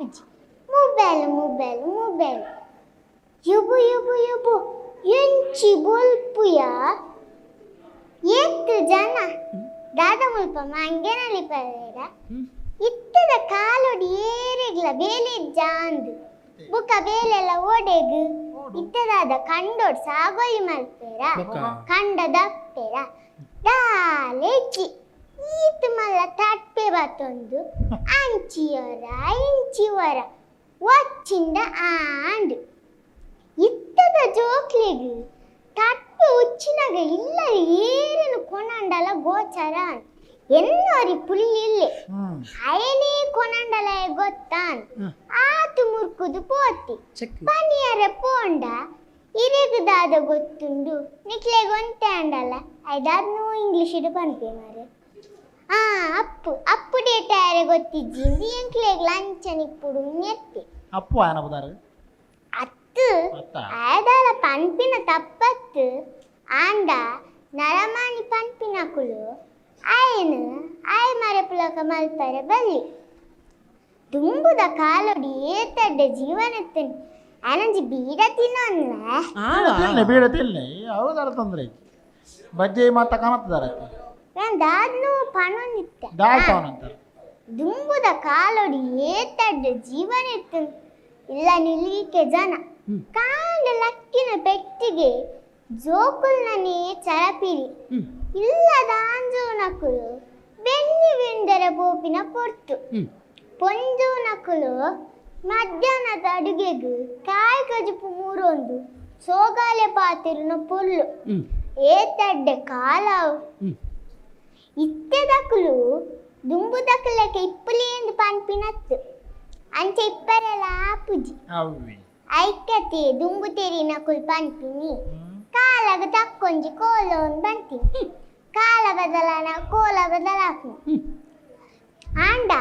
ಅಪ್ಪುಜಿ mobile mobile mobile ಯುಬು ಯುಬು ಯುಬು ಎಂಚಿ ಬೊಲ್ಪುಯ ಎತ್ತು ಜನ ದಾದ ಮುಲ್ಪ ಮಂಗೆನಲ್ಲಿ ಪರೇರ ಇತ್ತದ ಕಾಲೊಡಿ ಏರೆಗ್ಲ ಬೇಲೆ ಜಾಂದು ಬುಕ್ಕ ಬೇಲೆಲ್ಲ ಓಡೆಗು ಇತ್ತದಾದ ಕಂಡೋಡ್ ಸಾಗೋಲಿ ಮಲ್ಪೇರ ಕಂಡದ ಕಂಡ ದಪ್ಪೆರ ದಾಲೆಜ್ಜಿ ಈತ್ ಮಲ್ಲ ತಟ್ಟೆ ಬತ್ತೊಂದು ಅಂಚಿಯರ ಇಂಚಿವರ ಒಚ್ಚಿಂದ ಆಂಡ್. ಇತ್ತದ ಜೋಕ್ಲಿಗು ತಟ್ಟೆ ಉಚ್ಚಿನಾಗ ಇಲ್ಲ ಏರೇನು ಕೊನಂಡಲ ಗೋಚರ ಎನ್ನೋರಿ ಪುಲ್ಲಿಲ್ಲೆ ಅಯನೇ ಕೊನಂಡಲ ಗೊತ್ತಾನ್. ಆತು ಮುರ್ಕುದು ಪೋತಿ. ಪನಿಯರ ಪೋಂಡ ಇರೆಗುದಾದ ಗೊತ್ತುಂಡು. ನಿಕ್ಲೆ ಗೊಂತೆ ಅಂಡಲ್ಲ ಐದಾದ್ನು ಇಂಗ್ಲಿಷ್ ಇಡು ಪನ್ಪೆ ಮಾರೆ ఆ అప్పు అప్పుడే టైర్ గొత్తిచ్చింది ఇంట్లో లంచని ఇప్పుడు నెత్తి అప్పు ఆయన బదారు అత్తు ఆడాల పంపిన తప్పత్తు ఆండ నరమాని పంపినకులు ఆయన ఆయ మరపులక మల్పర బల్లి ದುಂಬುದ ಕಾಲೊಡಿ ಏತಡ್ಡ ಜೀವನ ಎತ್ತನೆ ಆನಂಜಿ ಬೀಡ ತಿನ್ನೋಲ್ಲ ಬೀಡ ತಿನ್ನಿ ಹೌದಾರ ತೊಂದ್ರೆ ಬಜ್ಜೆ ಮಾತ ಕಾಣತ್ತದಾರ ದಾದ್ನು ಪಣೊಂದಿತ್ತೆ ದಾಲ್ ಅಂತಾರೆ ದುಂಬುದ ಕಾಲೊಡಿ ಏತಡ್ಡ ಜೀವನತ್ತು ಇಲ್ಲ ನಿಲ್ಲಿಕೆ ಜನ ಹ್ಮ್. ಕಾಂಡ ಲಕ್ಕಿನ ಪೆಟ್ಟಿಗೆ ಜೋಕುಲ್ನನೇ ಚರಪಿರಿ ಹ್ಮ್ ಇಲ್ಲದ ಆಂಜೂನಕುಲು ಬೆನ್ನಿ ಬೆಂದರ ಬೋಪಿನ ಪೊರ್ತು ಹ್ಮ್ ಪೊಂಜೂನಕುಲು ಮಧ್ಯಾಹ್ನದ ಅಡುಗೆಗು ಕಾಯಿ ಕಜುಪು ಮೂರೊಂದು ಸೋಗಾಲೆ ಪಾತಿರುನ ಪೊಲ್ಲು ಹ್ಮ್ ಏತಡ್ಡೆ ಕಾಲ ಹ್ಮ್ ಇತ್ತೆದಕುಲು ದುಂಬುದಕಲಕ್ಕೆ ಇಪ್ಪುಲೇಂದು ಪನ್ಪಿನತ್ತು ಅಂಚೆ ಇಪ್ಪರೆಲ್ಲ ಆಪುಜಿ ಅವಿ ಐಕ್ಯತೆ ದುಂಬು ತೆರಿನಕುಲ್ ಪನ್ಪಿನಿ ಹ್ಮ್ ಕಾಲಗ ತಕ್ಕೊಂಜಿ ಕೋಲೋನ್ ಬಂತೀನಿ ಕಾಲ ಬದಲಾನ ಕೋಲ ಬದಲಾಕು ಹ್ಮ್ ಆಂಡ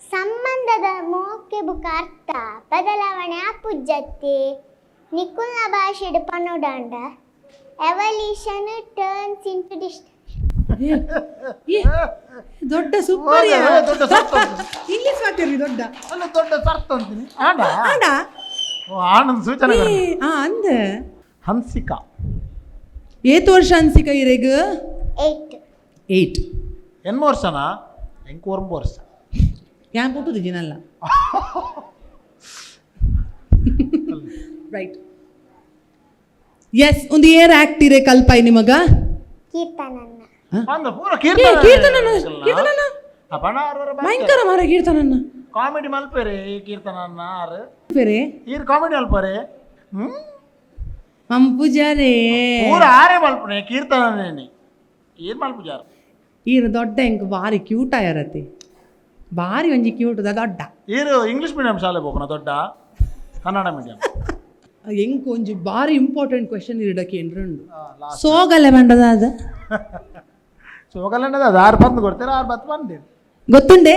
ಸಂಬಂಧದ ಮೋಕೆ ಬುಕ ಅರ್ಥ ಬದಲಾವಣೆ ಆಪುಜ್ಜತ್ತೆ ನಿಕುಲ್ನ ಭಾಷೆಡ್ ಪನ್ನೋಡಾಂಡ ಎವಲ್ಯೂಷನ್ ಟರ್ನ್ಸ್ ಇಂಟು ಡಿಸ್ಟ್ ಏ, ದೊಡ್ಡ ಸೂಪರ್? ದೊಡ್ಡ ಇಂಗ್ಲಿಷ್ ಮಾತಾಡ್ರಿ ದೊಡ್ಡ. ಅಲ್ಲ ದೊಡ್ಡ ಸರ್ತ ಅಂತೀನಿ ಆಡ. ಆಡ. ಓ ಆನಂದ್ ಸೂಚನೆ ಆ ಅಂದ. ಹಂಸಿಕಾ. ಏತ್ ವರ್ಷ ಹಂಸಿಕಾ ಇರೆಗ್ ಏಟ್ ಏಟ್ ಎನ್ ವರ್ಷನಾ? ಎಂಕು ಒಂಬ ವರ್ಷ. ಯಾನ್ ಪುಟ್ಟುದು ಜಿನಲ್ಲ ರೈಟ್ ಎಸ್ ಒಂದು ಏರ್ ಆಕ್ಟ್ ಇರೆ ಕಲ್ಪಾಯ್ ನಿಮಗ? ಕೀರ್ತನನ್ನ ಅಂದ ಪೂರ ಕೀರ್ತನ ಕೀರ್ತನನ? ಕೀರ್ತನನ? ಅಪಣ ಆರರ ಭಯಂಕರ ಮಾರ ಕೀರ್ತನನ್ನ. ಕಾಮಿಡಿ ಮಲ್ಪೆರೆ ಈ ಕೀರ್ತನನ್ನ ಆರು ಬೇರೆ ಈರ್ ಕಾಮಿಡಿ ಮಲ್ಪರೆ? ಹ್ಮ್? ಪೂಜಾರೆ. ಪೂರ ಆರೇ ಮಲ್ಪನೆ ಕೀರ್ತನೇನೆ ಏನ್ ಮಲ್ಪುಜಾರ? ಈರ್ ದೊಡ್ಡ ಎಂಕ್ ಬಾರಿ ಕ್ಯೂಟ್ ಆಯರತಿ ಬಾರಿ ಒಂಜಿ ಕ್ಯೂಟ್ ದೊಡ್ಡ. ಈರು ಇಂಗ್ಲಿಷ್ ಮೀಡಿಯಂ ಶಾಲೆ ಹೋಗೋಣ ದೊಡ್ಡ? ಕನ್ನಡ ಮೀಡಿಯಂ ಎಂಕ್ ಒಂಜಿ ಬಾರಿ ಇಂಪಾರ್ಟೆಂಟ್ ಕ್ವೆಶನ್ ಇರಡಕ್ಕೆ ಏನ್ರಿ ಸೋಗಲೆ ಮಂಡದಾದ ಸೋಗಲನ್ನದ ಅದು ಆರು ಬಂದು ಕೊಡ್ತೀರ ಆರು ಬತ್ತು ಬಂದೆ ಗೊತ್ತುಂಡೆ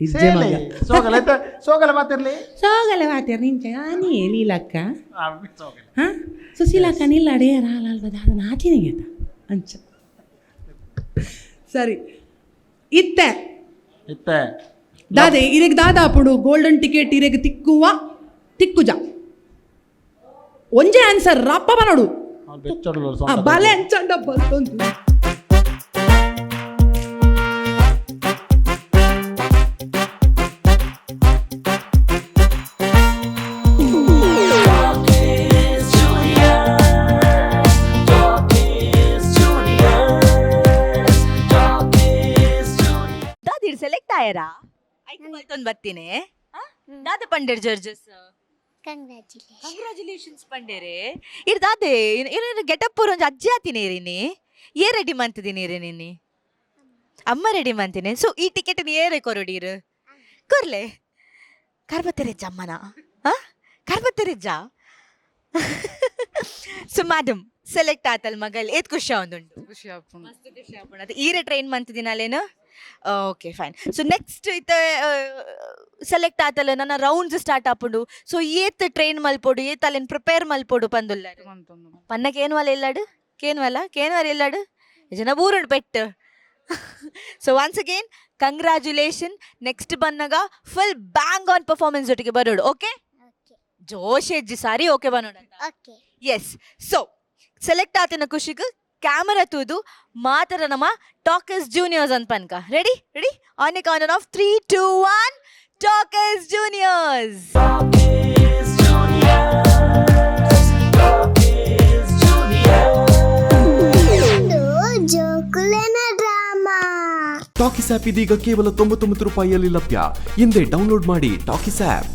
ಇಜ್ಜೆ ಸೇಲೆ ಮಗ ಸೋಗಲ ಐತೆ ಸೋಗಲ ಮಾತಿರ್ಲಿ ಸೋಗಲೆ ಮಾತೇರ್ ನಿಂಚ ನೀ ಲೀಲಕ್ಕ ಆ, ಸೋಗಲ ಹಾ ಸುಶೀಲಕ್ಕ ನಿಲ್ಲಡೆ ರಾಲಲ್ವದ ಅದು ನಾಚಿನಿಗೆತ ಅಂಚ ಸರಿ ಇತ್ತೆ ಇತ್ತೆ ದಾದೆ ಇರೆಗ್ ದಾದಾಪುಡು ಗೋಲ್ಡನ್ ಟಿಕೆಟ್ ಇರೆಗ್ ತಿಕ್ಕುವ ತಿಕ್ಕುಜ ಒಂಜೆ ಆನ್ಸರ್ ರಪ್ಪ ಬನಡು ಅವ್ನು ಬೆಚ್ಚೊಡಲು ಆ, ಸ್ವಂತ ಬಲೆ ಅಂಚಂಡ ಬಂತೊಂದು ಆಯರಾ ಐಕ್ ಮಲ್ತೊಂದು ಬರ್ತೀನಿ. ದಾದ ಪಂಡೇರ್ ಜರ್ಜಸ್ ಕಂಗ್ರ್ಯಾಚುಲೇಷನ್ ಕಂಗ್ರಾಚುಲೇಷನ್ಸ್ ಪಂಡೇರೆ ಇರ್ ದಾದೆ ಇರ್ ಗೆಟಪ್ ಒಂಜಿ ಅಜ್ಜಿ ಆತಿನಿ ನೀ. ಏ ರೆಡಿ ಮಂತಿದೀನಿ ರೀ ನೀನಿ ಅಮ್ಮ ರೆಡಿ ಮಂತಿನಿ ಸೊ ಈ ಟಿಕೆಟ್ ಏರೆ ಕೊರಡೀರ್ ಕೊರ್ಲೆ. ಕಾರ್ಬತ್ತರೆಜ್ಜ ಅಮ್ಮನ. ಹಾ? ಕಾರ್ಬತ್ತರೆಜ್ಜ ಸೊ ಮ್ಯಾಡಮ್ ಸೆಲೆಕ್ಟ್ ಆತಲ್ ಮಗಲ್ ಏತ್ ಖುಷಿ ಆವೊಂದುಂಟು. ಖುಷಿ ಆಪುಂಡು. ಮಸ್ತ್ ಖುಷಿ ಅದು ಈರೆ ಟ್ರೈನ್ ಮಂತಿದಿನಲೇನು ಓಕೆ ಫೈನ್ ಸೊ ನೆಕ್ಸ್ಟ್ ಇತ್ತ ಸೆಲೆಕ್ಟ್ ಆತಲ್ಲ ನನ್ನ ರೌಂಡ್ಸ್ ಸ್ಟಾರ್ಟ್ ಆಪುಂಡು. ಸೊ ಏತ್ ಟ್ರೈನ್ ಮಲ್ಪೋಡು ಏತ್ ಅಲ್ಲಿನ ಪ್ರಿಪೇರ್ ಮಲ್ಪೊಡು ಪಂದುಲ್ಲಾರು. ಮಂತೊಂದು ಪನ್ನ ಕೇನ್ವಲ ಇಲ್ಲಾಡು ಕೇನ್ವಲ ಕೇನ್ವರ ಇಲ್ಲಾಡು ಜನ ಬೂರುಂಡು ಪೆಟ್ಟು. So once again congratulation next ಬಂದಾಗ ಫುಲ್ ಬ್ಯಾಂಗ್ ಆನ್ ಪರ್ಫಾರ್ಮೆನ್ಸ್ ಒಟ್ಟಿಗೆ ಬರೋಡು ಓಕೆ ಓಕೆ ಜೋಶ್ ಎಜ್ಜಿ ಸಾರಿ ಓಕೆ ಬನ್ನೋಣ ಓಕೆ ಎಸ್ ಸೊ ಸೆಲೆಕ್ಟ್ ಆತನ ಖುಷಿಗೆ ಕ್ಯಾಮರಾ ತೂದು ಮಾತರ ನಮ್ಮ ಟಾಕಸ್ ಜೂನಿಯರ್ಸ್ ಅಂತ ಪನ್ಕ. Ready ready on a count of three two one ಟಾಕಸ್ juniors. ಇದು ಜೋಕುಲೆನ ಡ್ರಾಮಾ. ಟಾಕಿಸ್ ಆಪ್ ಇದೀಗ ಕೇವಲ ತೊಂಬತ್ತೊಂಬತ್ತು ರೂಪಾಯಿಯಲ್ಲಿ ಲಭ್ಯ. ಹಿಂದೆ ಡೌನ್ಲೋಡ್ ಮಾಡಿ ಟಾಕಿಸ್ ಆಪ್.